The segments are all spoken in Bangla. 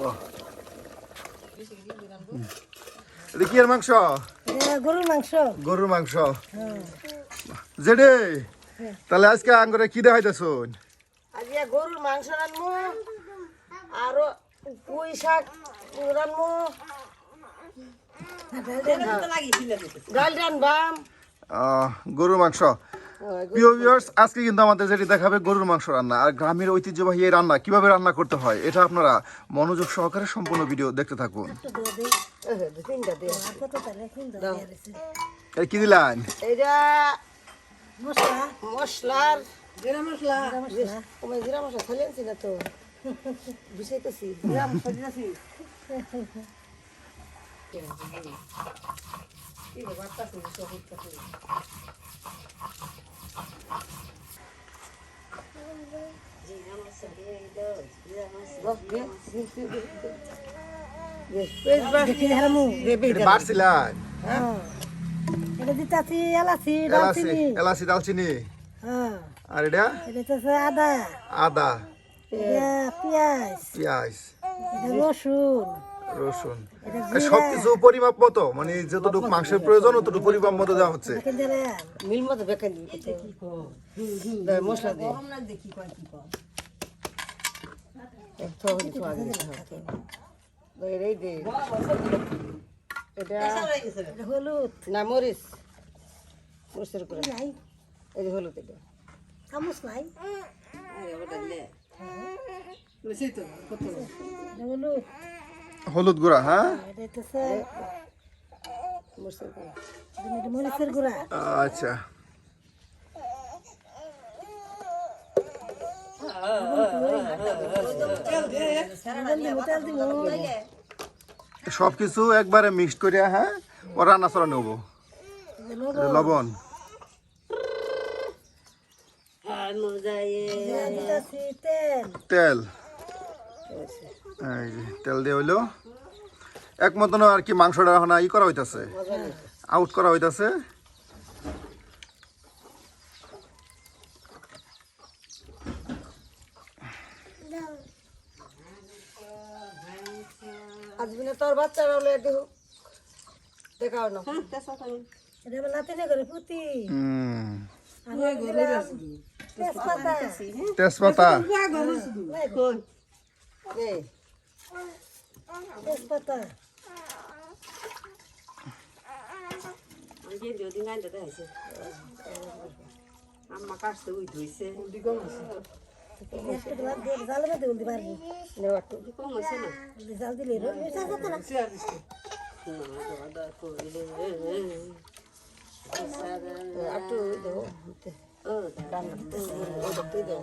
বাহ এটা কি এর মাংস? গরুর মাংস। গরুর মাংস। হ্যাঁ। জেডে তাহলে আজকে আঙ্গুরে কি দেখাইতেছুন? আজ গরুর মাংস রানমু আরও পুঁই শাক রানমু। ডাল রানবাম। গরুর মাংস। প্রিয় ভিউয়ার্স আজকে কিন্তু আমাদের যেটি দেখাবে গরুর মাংস রান্না আর গ্রামের ঐতিহ্যবাহী এই রান্না কীভাবে রান্না করতে হয় এটা আপনারা মনোযোগ সহকারে সম্পূর্ণ ভিডিও দেখতে থাকুন। তিনটা দিয়ে এই কি দিলেন? এটা মশলা। মশলার জিরা মশলা। জিরা মশলা। খালি না তো। বিষাইতেছি জিরা মশলা দিয়েছি দেখি হারামু এটা দালচিনি আর এটা আদা আদা পেঁয়াজ পেঁয়াজ রসুন রসুন। এটা এই সবকিছু পরিমাপ মতো মানে যতটুকু মাংসের প্রয়োজন ততটুকু পরিমাপ মতো দেওয়া হচ্ছে। মিল মতো বেকার মশলা দিয়ে দেখি কয় কি হলুদ। না মরিচ। মরিচের উপরে নাই এই যে হলুদ এটা। চামচ নাই। হলুদ। হলুদ গুঁড়া হ্যাঁ? আচ্ছা। দিব সবকিছু একবারে মিক্সড করে হ্যাঁ? ও রান্না চড়া নেব। লবণ। তেল। তেল এই যে তেল দিয়ে হইল। এক মতন আর কি মাংসটা এখন ই করা হইতাছে। আউট করা হইতাছে। আজমিনে তোর বাচ্চারা হলে দেখো দেখাও না। এটা আবার লাতিনে করে পুতি। হুম। তেজপাতা। তেজপাতা। এই তেজপাতা একটু দিলাম দিয়ে জালে মধ্যে উল্টি পারবি নেওয়া একটু উল্টি জাল দিলে রোজ মিশা যেত না একটু দেবো রান্না করতেছি ওই দাও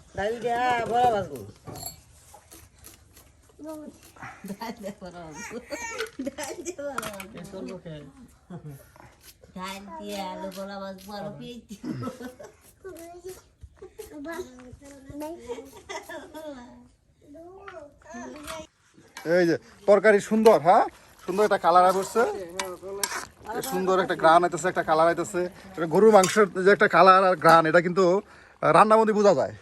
এই যে বড়া করব বড়া ভাজবো ডাল দিয়া বড়া ভাজবো এই যে তরকারি সুন্দর হ্যাঁ? সুন্দর একটা কালার আসছে। সুন্দর একটা গ্রান আইতেছে একটা কালার আইতেছে। এটা গরুর মাংসের যে একটা কালার আর গ্রান এটা কিন্তু রান্নার মধ্যে বোঝা যায়।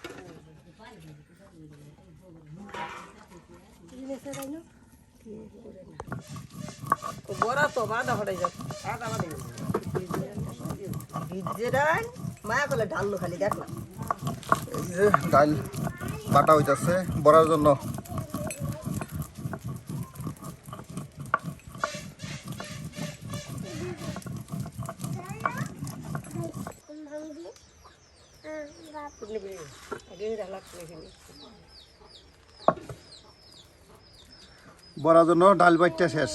বড়া তো বাঁধা হটাই যাচ্ছে ভিজেরান মায়া করলে ঢাললো খালি দেখ না। ডাল বাটা হইতাছে বড়ার জন্য। বড়ার জন্য ডাল বাইটটা শেষ।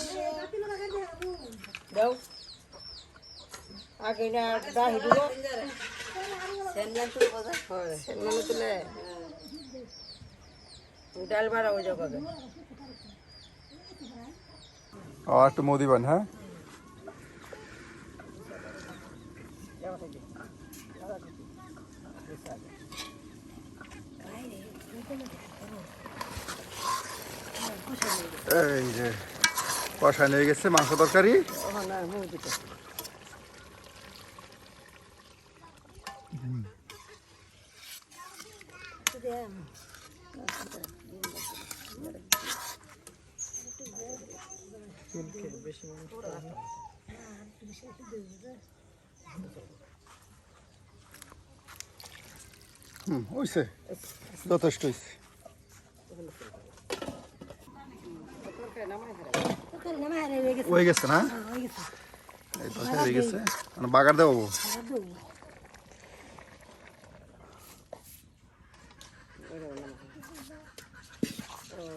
আগে না দাহি দিব সেনমান তুলে? ডাল মারা হয়ে যাবে ও একটু মুখ দিবেন হ্যাঁ? এই যে কষায় নিয়ে গেছে মাংস তরকারি। হুম হইছে যথেষ্ট তরকারি হয়ে গেছে না? এই তরকারি হয়ে গেছে। মানে বাগার দেবো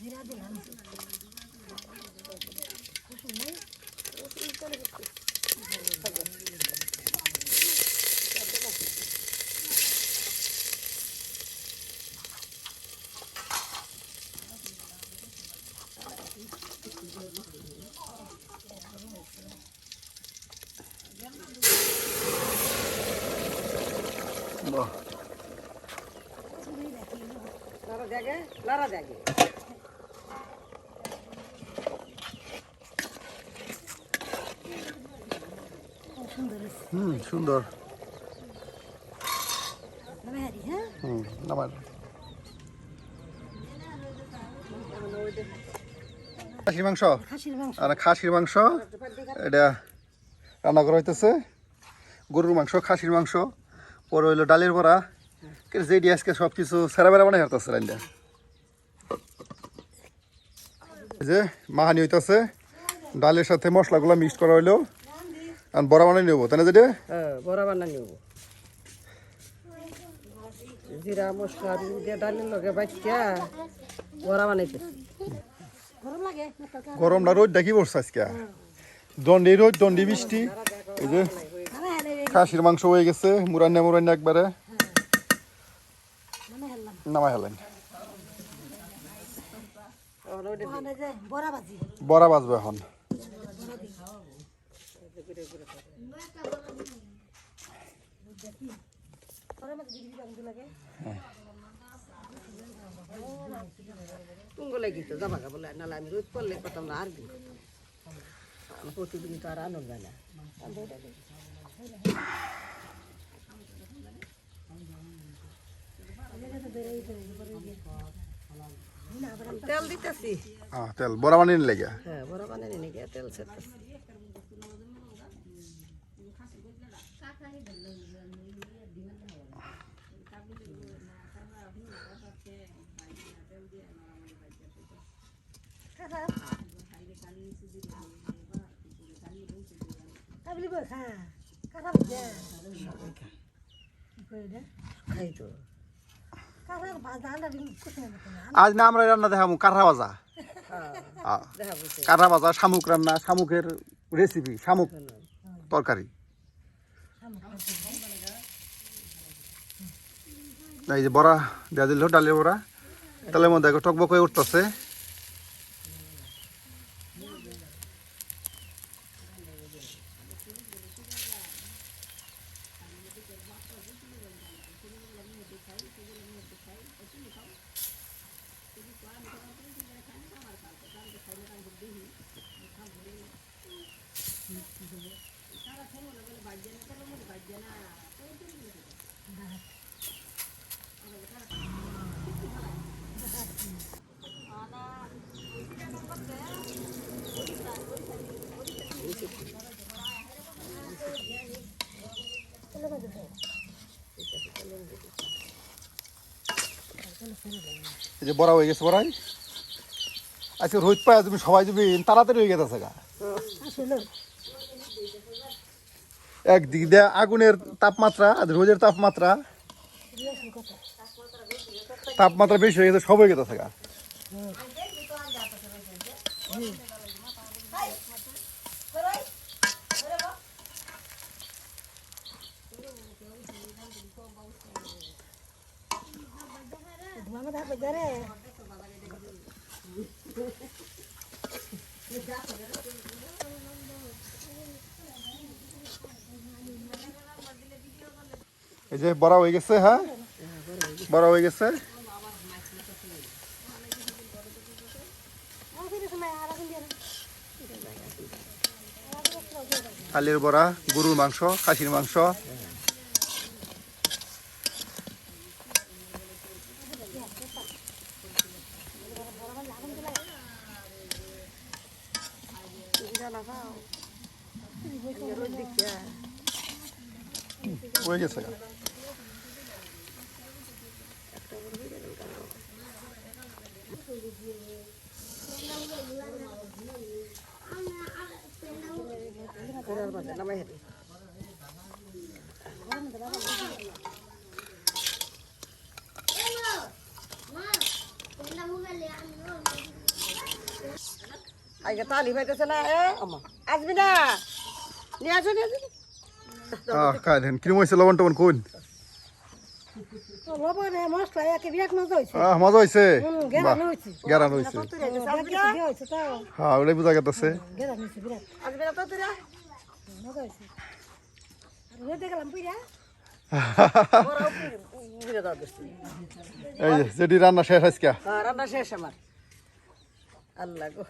দেবো। আজকে না চালু করে রান্না হারিয়ে রান্না, হ্যাঁ চালাও, এগুলো তাহলে চালাও। জিরা লাগাবে না তো? জিরা দিলাম। রসুন নাই? বাহ লারা জাগে লারা জাগে খুব সুন্দর হয়েছে। হুম সুন্দর। হ্যাঁ? হুম খাসির মাংস? আর খাসির মাংস এটা রান্না করা হইতেছে। গরুর মাংস খাসির মাংস পরে হইল ডালের বড়া। যেটি আজকে সব কিছু সেরা বেড়া বানাই হারতেছে রান্না যে মাহানি হইতেছে। ডালের সাথে মশলাগুলো মিক্সড করা হইল। আর বড়া বানাই নেব তাই না যেটা হ্যাঁ বড়া বানা নিব। জিরা মশলা দিয়ে ডালের লগে বাইটিয়া বড়া তরকারি? গরমটা রোদ ডাকি পড়ছে আজকে। দণ্ডি রোদ দণ্ডি বৃষ্টি। এই যে খাসির মাংস হয়ে গেছে মুরান্না মুরান্না একবারে। নামাই হলেন বড়া বাজবে এখন। বড়া মাছ দিবি দিবি লাগে তুঙ্গ লাগি তো যাবা গা বলে নাহলে আমি রোজ করলে করতাম না আর কি। প্রতিদিন তো আর আনন্দ না। তেল দিতেছি। তেল বড়া বানিয়ে লেগে হ্যাঁ বড় বানিয়ে নাকি তেল সেরতেছি কাবলি কাঁচা ভাজা খাই তো আজ না আমরা রান্না দেখাবো কাঠা ভাজা। হ্যাঁ হ্যাঁ, কাঠা ভাজা শামুক রান্না শামুকের রেসিপি শামুক তরকারি। এই যে বড়া দেওয়া দিল ডালের বড়া। তাহলে মধ্যে টকবক হয়ে উঠতেছে। যে বড়া হয়ে গেছে বড়াই। আজকে রোদ পায় তুমি সবাই তুমি তাড়াতাড়ি হয়ে গেছে গা। একদিক দিয়ে আগুনের তাপমাত্রা আর রোদের তাপমাত্রা। তাপমাত্রা বেশি হয়ে গেছে, সব হয়ে গেছে গা। এই যে বড়া হয়ে গেছে হ্যাঁ? বড়া হয়ে গেছে। আলের বড়া, গরুর মাংস, খাসির মাংস। হয়ে গেছে গা। আগে তালি পাইতেছে না এ আমা আসবি না নিয়ে আসো নিয়ে আসো আহ খাই দেন। কিরম হয়েছে লবণ টবণ কোন মজা হয়েছে। গেরানো হয়েছে। হ্যাঁ ওটাই বোঝা গেছে গেরান হয়েছে বিরাট। আসবি না তো তোরা মজা হয়েছে। আর রোদে গেলাম পুরা ওরাও বুঝে দাও বেশি এই যেটি রান্না শেষ আজকে। হ্যাঁ রান্না শেষ আমার। আল্লাহ গো।